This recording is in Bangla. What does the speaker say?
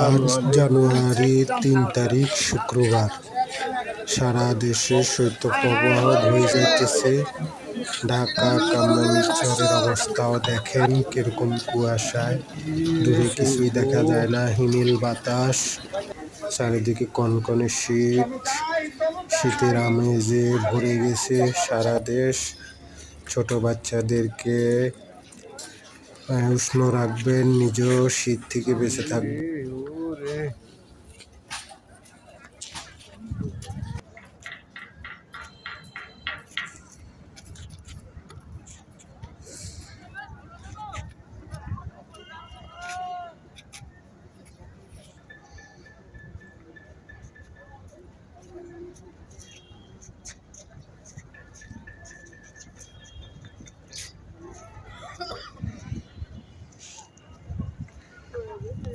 আজ জানুয়ারি তিন তারিখ, শুক্রবার। সারা দেশে শৈত্যপ্রবাহ বয়ে যাইতেছে। ঢাকা কামাইচরের অবস্থাও দেখেন কীরকম কুয়াশায়। দূরে কিছুই দেখা যায় না। হিমেল বাতাস, চারিদিকে কনকনে শীত। শীতের আমেজে ভরে গেছে সারা দেশ। ছোট বাচ্চাদেরকে উষ্ণ রাখবেন নিজেও শীত থেকে বেঁচে থাকবেন।